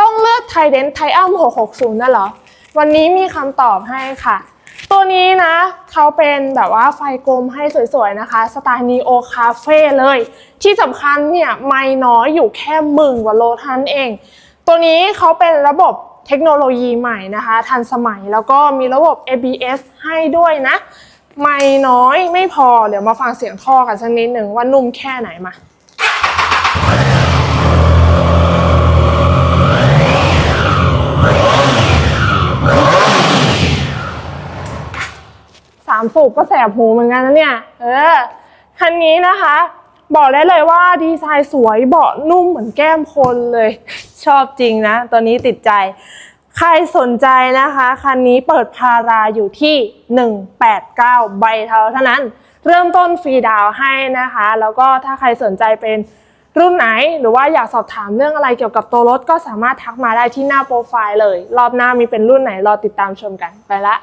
ต้องเลือกไทเดนไทอัม660น่ะเหรอ วันนี้มีคำตอบให้ค่ะ ตัวนี้นะ เขาเป็นแบบว่าไฟกลมให้สวยๆนะคะ สไตล์นีโอคาเฟ่เลย ที่สำคัญเนี่ย ไม่น้อยอยู่แค่หมื่นกว่าโลทันเอง ตัวนี้เขาเป็นระบบเทคโนโลยีใหม่นะคะ ทันสมัยแล้วก็มีระบบ ABS ให้ด้วยนะ ไม่น้อยไม่พอ เดี๋ยวมาฟังเสียงท่อกันสักนิดหนึ่งว่านุ่มแค่ไหนมาามสูบก็แสบหูเหมือนกันนะเนี่ย เออ คันนี้นะคะ บอกได้เลยว่าดีไซน์สวยเบาะนุ่มเหมือนแก้มคนเลย ชอบจริงนะตัวนี้ติดใจ ใครสนใจนะคะ คันนี้เปิดพาราอยู่ที่ 189 ใบเท่าเท่านั้น เริ่มต้นฟรีดาวให้นะคะ แล้วก็ถ้าใครสนใจเป็นรุ่นไหนหรือว่าอยากสอบถามเรื่องอะไรเกี่ยวกับตัวรถก็สามารถทักมาได้ที่หน้าโปรไฟล์เลย รอบหน้ามีเป็นรุ่นไหนรอติดตามชมกันไปละ